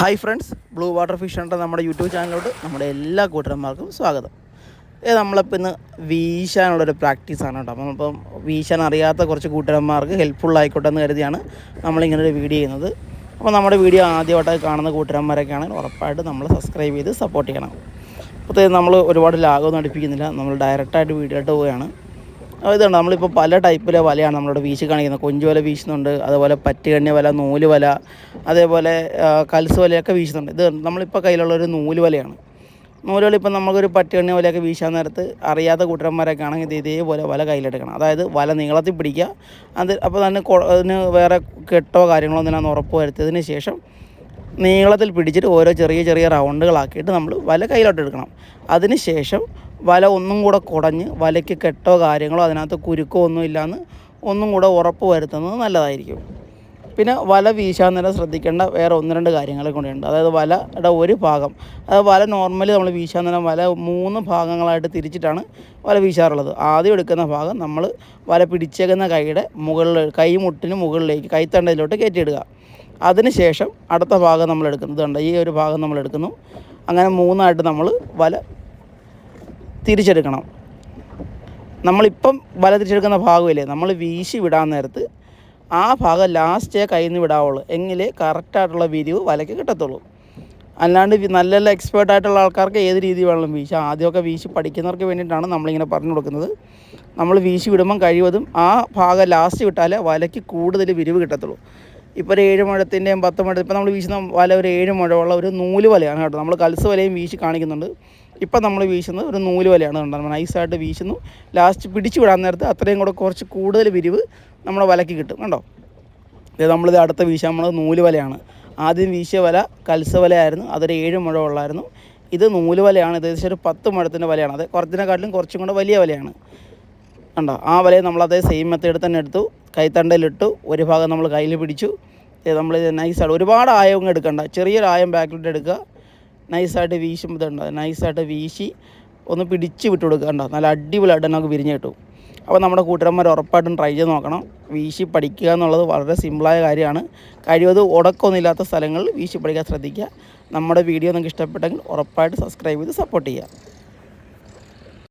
Hi friends blue water fish ഉണ്ട് നമ്മുടെ YouTube ചാനലിലോട്ട് നമ്മുടെ എല്ലാ കൂട്ടന്മാർക്കും സ്വാഗതം. ഇത് നമ്മളിപ്പോൾ ഇന്ന് വീശാനുള്ളൊരു പ്രാക്ടീസാണ് കേട്ടോ. അപ്പം അപ്പം വീശാൻ അറിയാത്ത കുറച്ച് കൂട്ടുകാരന്മാർക്ക് ഹെൽപ്ഫുൾ ആയിക്കോട്ടെ എന്ന് കരുതിയാണ് നമ്മളിങ്ങനെ ഒരു വീഡിയോ ചെയ്യുന്നത്. അപ്പോൾ നമ്മുടെ വീഡിയോ ആദ്യമായിട്ടൊക്കെ കാണുന്ന കൂട്ടുകാരന്മാരൊക്കെ ആണെങ്കിൽ ഉറപ്പായിട്ട് നമ്മൾ സബ്സ്ക്രൈബ് ചെയ്ത് സപ്പോർട്ട് ചെയ്യണം. അപ്പോഴത്തേക്ക് നമ്മൾ ഒരുപാട് ലാഗൊന്നും അടുപ്പിക്കുന്നില്ല. നമ്മൾ ഡയറക്റ്റായിട്ട് വീഡിയോ ആയിട്ട് പോവുകയാണ്. ഇതുണ്ട്. നമ്മളിപ്പോൾ പല ടൈപ്പിലെ വലയാണ് നമ്മളിവിടെ വീശി കാണിക്കുന്നത്. കൊഞ്ച് വല വീശുന്നുണ്ട്. അതുപോലെ പറ്റുകണ്ണി വല നൂൽ വല അതേപോലെ കൽസ് വലയൊക്കെ വീശുന്നുണ്ട്. ഇത് നമ്മളിപ്പോൾ കയ്യിലുള്ള ഒരു നൂൽ വലയാണ് നൂൽ വല ഇപ്പം നമുക്കൊരു പറ്റുകണ്ണി വലയൊക്കെ വീശാൻ നേരത്ത് അറിയാത്ത കൂട്ടരന്മാരൊക്കെ ആണെങ്കിൽ ഇത് ഇതേപോലെ വല കയ്യിലെടുക്കണം. അതായത് വല നീളത്തിൽ പിടിക്കുക. അത് അപ്പോൾ തന്നെ അതിന് വേറെ കെട്ടോ കാര്യങ്ങളോ ഒന്നും ഉറപ്പ് വരുത്തിയതിന് ശേഷം നീളത്തിൽ പിടിച്ചിട്ട് ഓരോ ചെറിയ ചെറിയ റൗണ്ടുകളാക്കിയിട്ട് നമ്മൾ വല കയ്യിലോട്ട് എടുക്കണം അതിന് ശേഷം വല ഒന്നും കൂടെ കുടഞ്ഞ് വലയ്ക്ക് കെട്ടോ കാര്യങ്ങളോ അതിനകത്ത് കുരുക്കോ ഒന്നും ഇല്ലാന്ന് ഒന്നും കൂടെ ഉറപ്പ് വരുത്തുന്നത് നല്ലതായിരിക്കും. പിന്നെ വല വീശാൻ ശ്രദ്ധിക്കേണ്ട വേറെ ഒന്ന് രണ്ട് കാര്യങ്ങളെ കൊണ്ടുണ്ട് അതായത് വലയുടെ ഒരു ഭാഗം. അതായത് വല നോർമലി നമ്മൾ വീശാൻ വല മൂന്ന് ഭാഗങ്ങളായിട്ട് തിരിച്ചിട്ടാണ് വല വീശാറുള്ളത്. ആദ്യം എടുക്കുന്ന ഭാഗം നമ്മൾ വല പിടിച്ചേക്കുന്ന കൈയുടെ മുകളിൽ കൈമുട്ടിന് മുകളിലേക്ക് കൈത്തണ്ടയിലോട്ട് കയറ്റിയിടുക. അതിനുശേഷം അടുത്ത ഭാഗം നമ്മൾ എടുക്കുന്നത് ഈ ഒരു ഭാഗം നമ്മൾ എടുക്കുന്നു. അങ്ങനെ മൂന്നായിട്ട് നമ്മൾ വല തിരിച്ചെടുക്കണം. നമ്മളിപ്പം വല തിരിച്ചെടുക്കുന്ന ഭാഗമില്ലേ നമ്മൾ വീശി വിടാൻ നേരത്ത് ആ ഭാഗം ലാസ്റ്റേ കയ്യിൽ നിന്ന് വിടാവുള്ളൂ. എങ്കിലേ കറക്റ്റായിട്ടുള്ള വിരിവ് വലയ്ക്ക് കിട്ടത്തുള്ളൂ. അല്ലാണ്ട് നല്ല നല്ല എക്സ്പേർട്ട് ആയിട്ടുള്ള ആൾക്കാർക്ക് ഏത് രീതി വേണമെങ്കിലും വീശ. ആദ്യമൊക്കെ വീശി പഠിക്കുന്നവർക്ക് വേണ്ടിയിട്ടാണ് നമ്മളിങ്ങനെ പറഞ്ഞു കൊടുക്കുന്നത്. നമ്മൾ വീശി വിടുമ്പം കഴിവതും ആ ഭാഗം ലാസ്റ്റ് വിട്ടാലേ വലയ്ക്ക് കൂടുതൽ വിരിവ് കിട്ടത്തുള്ളൂ. ഇപ്പോൾ ഒരു ഏഴ് മുഴത്തിന്റെയും പത്ത് മുഴ ഇപ്പോൾ നമ്മൾ വീശുന്ന വല ഒരു ഏഴ് മുഴമുള്ള ഒരു നൂൽ വലയാണ് കേട്ടോ. നമ്മൾ കൽസ് വലയും വീശി കാണിക്കുന്നുണ്ട്. ഇപ്പം നമ്മൾ വീശുന്നത് ഒരു നൂൽ വലയാണ് കണ്ടാൽ നൈസായിട്ട് വീശുന്നു. ലാസ്റ്റ് പിടിച്ചു വിടാൻ നേരത്ത് അത്രയും കൂടെ കുറച്ച് കൂടുതൽ വിരിവ് നമ്മുടെ വലയ്ക്ക് കിട്ടും കണ്ടോ? ഇത് നമ്മളിത് അടുത്ത വീശാൻ നമ്മൾ നൂൽ വലയാണ്. ആദ്യം വീശിയ വല കൽസ വലയായിരുന്നു. അതൊരു ഏഴ് മുഴ ഉള്ളായിരുന്നു. ഇത് നൂൽ വലയാണ്. ഇത് ഏകദേശം ഒരു പത്ത് മുഴത്തിന്റെ വലയാണ്. അത് കുറച്ചിനെക്കാട്ടിലും കുറച്ചും കൂടെ വലിയ വലയാണ്. കണ്ടോ? ആ വലയെ നമ്മൾ അതേ സെയിം മെത്തേഡ് തന്നെ എടുത്തു. കൈത്തണ്ടയിലിട്ടു. ഒരു ഭാഗം നമ്മൾ കയ്യിൽ പിടിച്ചു. ഇത് നമ്മൾ നൈസായിട്ട് ഒരുപാട് ആയം എടുക്കണ്ട. ചെറിയൊരു ആയം ബാക്കിലോട്ട് എടുക്കുക. നൈസായിട്ട് വീശുമ്പോൾ ഇതുണ്ട്? നൈസായിട്ട് വീശി ഒന്ന് പിടിച്ച് വിട്ട് കൊടുക്കുക കണ്ടോ? നല്ല അടിപൊളിയായിട്ട് നമുക്ക് വിരിഞ്ഞ് കിട്ടും. അപ്പോൾ നമ്മുടെ കൂട്ടുകാരന്മാർ ഉറപ്പായിട്ടും ട്രൈ ചെയ്ത് നോക്കണം. വീശി പഠിക്കുക എന്നുള്ളത് വളരെ സിമ്പിളായ കാര്യമാണ്. കഴിവത് ഉടക്കമൊന്നുമില്ലാത്ത സ്ഥലങ്ങളിൽ വീശി പഠിക്കാൻ ശ്രദ്ധിക്കുക. നമ്മുടെ വീഡിയോ നിങ്ങൾക്ക് ഇഷ്ടപ്പെട്ടെങ്കിൽ ഉറപ്പായിട്ട് സബ്സ്ക്രൈബ് ചെയ്ത് സപ്പോർട്ട് ചെയ്യുക.